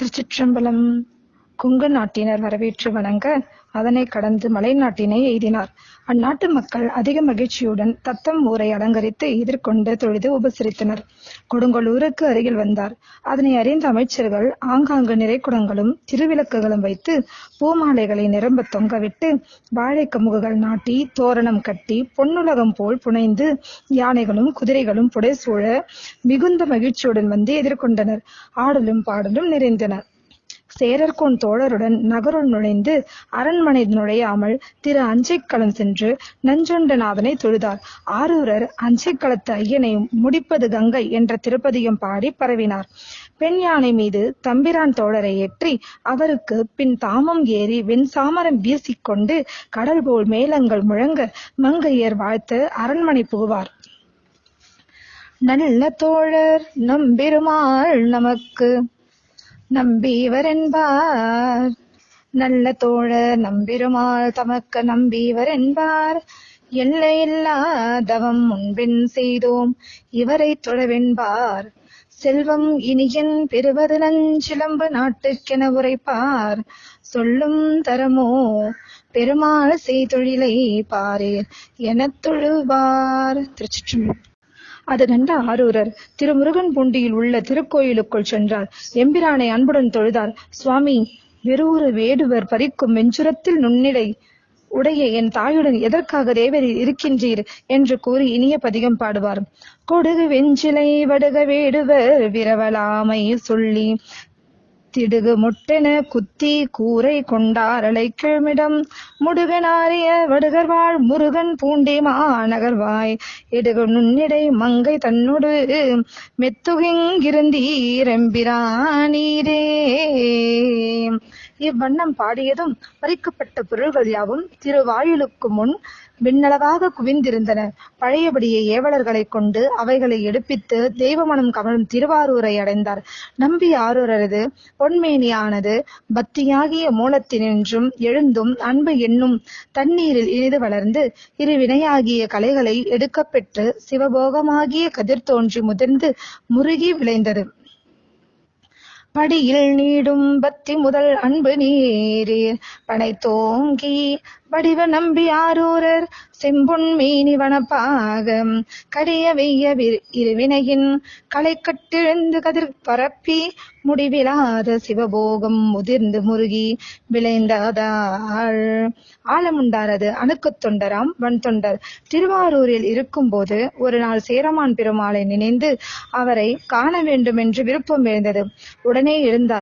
திருச்சிற்றம்பலம் குங்கு நாட்டினர் வரவேற்று வணங்க அதனை கடந்து மலை நாட்டினை எய்தினார். அந்நாட்டு மக்கள் அதிக மகிழ்ச்சியுடன் தத்தம் ஊரை அலங்கரித்து எதிர்கொண்டு தொழுது உபசரித்தனர். கொடுங்கோலூருக்கு அருகில் வந்தார். அதனை அறிந்த அமைச்சர்கள் ஆங்காங்கு நிறைக்குடங்களும் திருவிளக்குகளும் வைத்து பூமாலைகளை நிரம்ப தொங்கவிட்டு வாழை கமுகுகள் நாட்டி தோரணம் கட்டி பொன்னுலகம் போல் புனைந்து யானைகளும் குதிரைகளும் புடைசூழ மிகுந்த மகிழ்ச்சியுடன் வந்து எதிர்கொண்டனர். ஆடலும் பாடலும் நிறைந்தனர். சேரர்கோன் தோழருடன் நகருள் நுழைந்து அரண்மனை நுழையாமல் திரு அஞ்சைக்களம் சென்று நஞ்சொண்டநாதனை தொழுதார். ஆரூரர் அஞ்சைக்களத்து ஐயனை முடிப்பது கங்கை என்ற திருப்பதியும் பாடி பரவினார். பெண் யானை மீது தம்பிரான் தோழரை ஏற்றி அவருக்கு பின் தாமம் ஏறி வெண் சாமரம் வீசிக்கொண்டு கடல் போல் மேளங்கள் முழங்க மங்கையர் வாழ்த்து அரண்மனை புகுவார். நல்ல தோழர் நம்பெருமாள் நமக்கு நம்பிவரென்பார். நல்ல தோழர் நம்பிருமாள் தமக்கு நம்பிவரென்பார். எல்லையில்லாதவம் முன்பின் செய்தோம் இவரை தொழவென்பார். செல்வம் இனியன் பெறுவது நஞ்சிலம்பு நாட்டுக்கென உரைப்பார். சொல்லும் தரமோ பெருமாள் செய்தொழிலை பாரீர் எனத் தொழுவார் திருச்சிற்றம்பலம். அது கண்ட ஆரூரர். திருமுருகன் பூண்டியில் உள்ள திருக்கோயிலுக்குள் சென்றார். எம்பிரானை அன்புடன் தொழுதார். சுவாமி வெறுவொரு வேடுவர் பறிக்கும் வெஞ்சுரத்தில் நுண்ணிடை உடைய என் தாயுடன் எதற்காக தேவர் இருக்கின்றீர்? என்று கூறி இனிய பதிகம் பாடுவார். கொடுகு வெஞ்சிலை வடுக வேடுவர் விரவலாமை சொல்லி திடுகு முட்டென குத்தி கூரை கொண்டாரலை கிழமிடம் முடுகனாரிய வடுகர்வாள் முருகன் பூண்டி மாநகர்வாய் இடுகு நுண்ணிடை மங்கை தன்னொடு. மெத்துகிங்கிருந்தீரெம்பிரானீரே இவ்வண்ணம் பாடியதும் பறிக்கப்பட்ட பொருள்கள் யாவும் திருவாயிலுக்கு முன் விண்ணளவாக குவிந்திருந்தன. பழையபடியே ஏவலர்களைக் கொண்டு அவைகளை எடுப்பித்து தெய்வமனம் கமழும் திருவாரூரை அடைந்தார். நம்பி ஆரூரரது பொன்மேனியானது பக்தியாகிய மூலத்தினின்றும் எழுந்தும் அன்பு என்னும் தண்ணீரில் இனிது வளர்ந்து இரு வினையாகிய கலைகளை எடுக்கப்பெற்று சிவபோகமாகிய கதிர் தோன்றி முதிர்ந்து முருகி விளைந்தது. படியில் நீடும் பக்தி முதல் அன்பு நீரீர். பனை தோங்கி வடிவ நம்பி ஆரூரர். செம்பொன் மீனி வனப்பாகம். கரிய வெய்ய இருவினையின் களை கட்டிழந்து கதிர் பரப்பி முடிவிலாத சிவபோகம் முதிர்ந்து முருகி விளைந்ததாள் ஆழமுண்டாரது அணுக்குத் தொண்டராம் வன் தொண்டர். திருவாரூரில் இருக்கும்போது ஒரு நாள் சேரமான் பெருமாளை நினைந்து அவரை காண வேண்டும் என்று விருப்பம் எழுந்தது. உடனே எழுந்தார்.